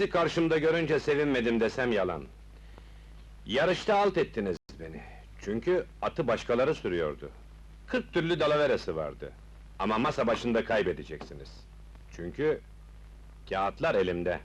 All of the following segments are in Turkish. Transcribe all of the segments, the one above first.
Sizi karşımda görünce sevinmedim desem yalan. Yarışta alt ettiniz beni. Çünkü atı başkaları sürüyordu. Kırk türlü dalaveresi vardı. Ama masa başında kaybedeceksiniz. Çünkü... ...kağıtlar elimde.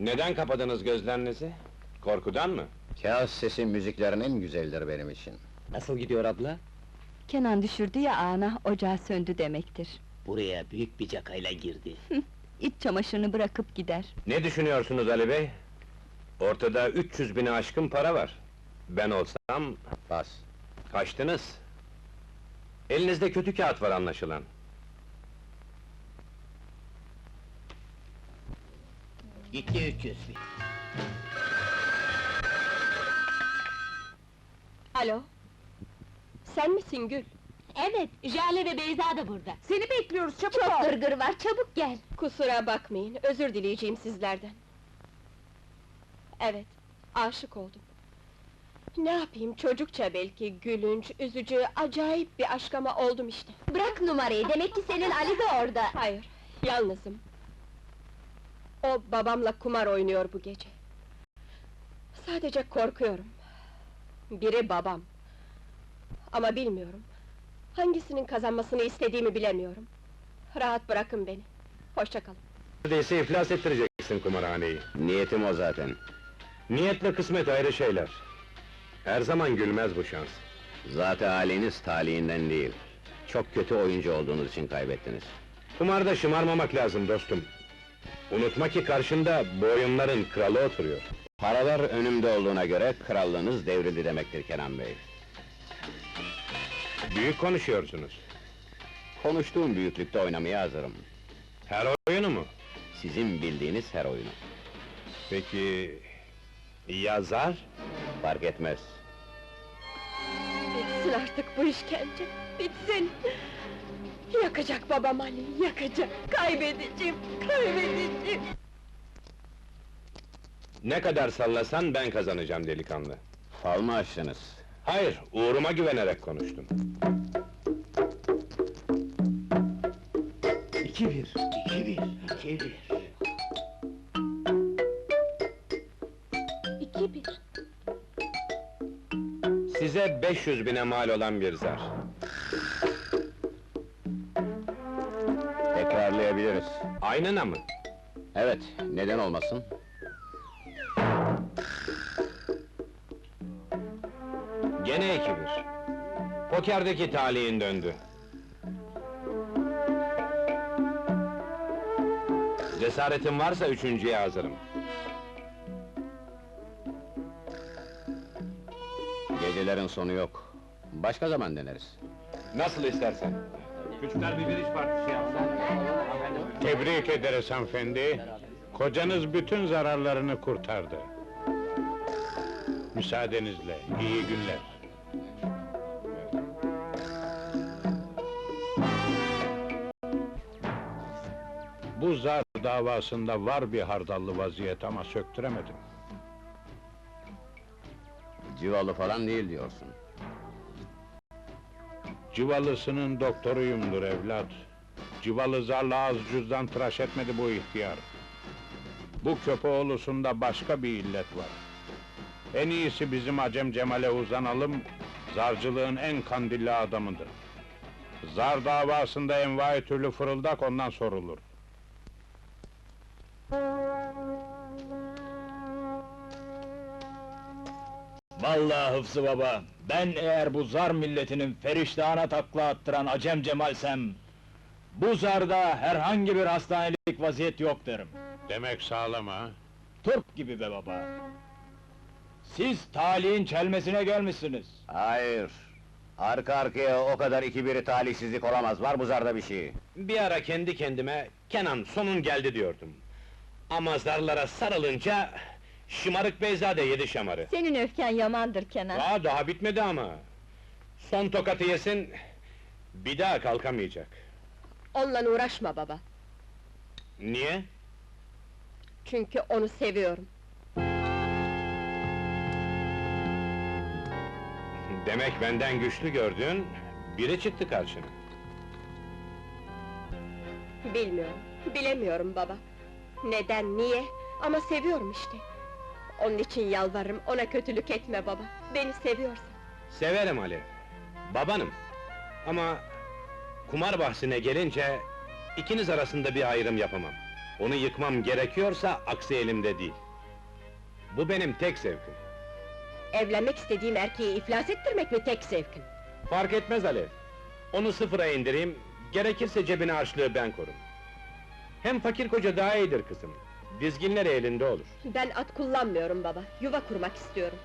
Neden kapadınız gözlerinizi? Korkudan mı? Kağıt sesi müziklerin en güzeldir benim için. Nasıl gidiyor abla? Kenan düşürdü ya ana, ocağı söndü demektir. Buraya büyük bir cakayla girdi. İç çamaşırını bırakıp gider. Ne düşünüyorsunuz Ali Bey? Ortada 300 bini aşkın para var. Ben olsam Bas. kaçtınız. Elinizde kötü kağıt var anlaşılan. Gitti 300 bin. Alo? Sen misin Gül? Evet, Jale ve Beyza da burada. Seni bekliyoruz, çabuk Çok gırgır var, çabuk gel. Kusura bakmayın, özür dileyeceğim sizlerden. Evet, aşık oldum. Ne yapayım, çocukça belki, gülünç, üzücü, acayip bir aşk ama oldum işte. Bırak numarayı, demek ki senin Ali de orada. Hayır, yalnızım. O babamla kumar oynuyor bu gece. Sadece korkuyorum. Biri babam. Ama bilmiyorum. Hangisinin kazanmasını istediğimi bilemiyorum. Rahat bırakın beni. Hoşça kalın. Neredeyse iflas ettireceksin kumarhaneyi. Niyetim o zaten. Niyetle kısmet ayrı şeyler. Her zaman gülmez bu şans. Zaten haliniz talihinden değil. Çok kötü oyuncu olduğunuz için kaybettiniz. Kumarda şımarmamak lazım dostum. Unutma ki karşında bu oyunların kralı oturuyor. Paralar önümde olduğuna göre krallığınız devrildi demektir Kenan Bey. Büyük konuşuyorsunuz. Konuştuğum büyüklükte oynamaya hazırım. Her oyunu mu? Sizin bildiğiniz her oyunu. Peki... Yazar? Fark etmez. Bitsin artık bu işkence. Bitsin. Yakacak babam Ali, yakacak. Kaybedeceğim, kaybedeceğim. Ne kadar sallasan ben kazanacağım delikanlı. Fal mı açtınız? Hayır, uğruma güvenerek konuştum. İki bir, iki bir, iki bir. İki bir. Size 500 bine mal olan bir zar. Tekrarlayabiliriz. Aynına mı? Evet, neden olmasın? Gene iki bir. Pokerdeki talihin döndü. Cesaretin varsa üçüncüye hazırım. Gecelerin sonu yok. Başka zaman deneriz. Nasıl istersen. Küçükler bir biriş partisi yapsın. Tebrik ederiz hanımefendi. Kocanız bütün zararlarını kurtardı. Müsaadenizle, iyi günler. Bu zar davasında var bir hardallı vaziyet ama söktüremedim. Civalı falan değil diyorsun. Civalısının doktoruyumdur evlat. Civalı zarla az cüzdan tıraş etmedi bu ihtiyar. Bu köpeğoğlusunda başka bir illet var. En iyisi bizim Acem Cemal'e uzanalım, zarcılığın en kandilli adamıdır. Zar davasında envai türlü fırıldak ondan sorulur. Vallahi Hıfzı baba, ben eğer bu zar milletinin feriştahına takla attıran Acem Cemal'sem... ...bu zarda herhangi bir hastanelik vaziyet yok derim. Demek sağlam ha? Turp gibi be baba! Siz talihin çelmesine gelmişsiniz. Hayır. Arka arkaya o kadar iki biri talihsizlik olamaz. Var bu zarda bir şey. Bir ara kendi kendime, Kenan sonun geldi diyordum. Ama zarlara sarılınca... ...şımarık Beyza da yedi şamarı. Senin öfken yamandır Kenan. Aa, daha bitmedi ama. Son tokatı yesin... ...bir daha kalkamayacak. Onunla uğraşma baba. Niye? Çünkü onu seviyorum. Demek benden güçlü gördün, biri çıktı karşına. Bilmiyorum, bilemiyorum baba. Neden, niye? Ama seviyorum işte. Onun için yalvarırım, ona kötülük etme baba. Beni seviyorsan. Severim Ali, babanım. Ama kumar bahsine gelince ikiniz arasında bir ayrım yapamam. Onu yıkmam gerekiyorsa aksi elimde değil. Bu benim tek zevkim. Evlenmek istediğim erkeği iflas ettirmek mi tek zevkin? Fark etmez Ali. Onu sıfıra indireyim, gerekirse cebine harçlığı ben korum. Hem fakir koca daha iyidir kızım. Dizginleri elinde olur. Ben at kullanmıyorum baba, yuva kurmak istiyorum.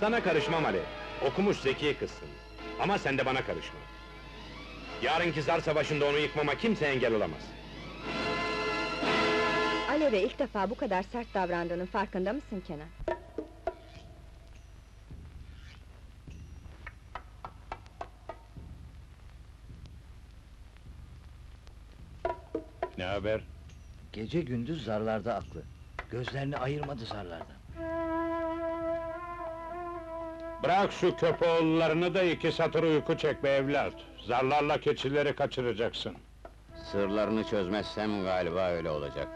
Sana karışmam Ali. Okumuş zeki kızsın. Ama sen de bana karışma. Yarınki zar savaşında onu yıkmama kimse engel olamaz. Alev'e ilk defa bu kadar sert davrandığının farkında mısın Kenan? Ne haber? Gece gündüz zarlarda aklı. Gözlerini ayırmadı zarlardan. Bırak şu köpoğullarını da iki satır uyku çek be evlat. Zarlarla keçileri kaçıracaksın. Sırlarını çözmezsem galiba öyle olacak.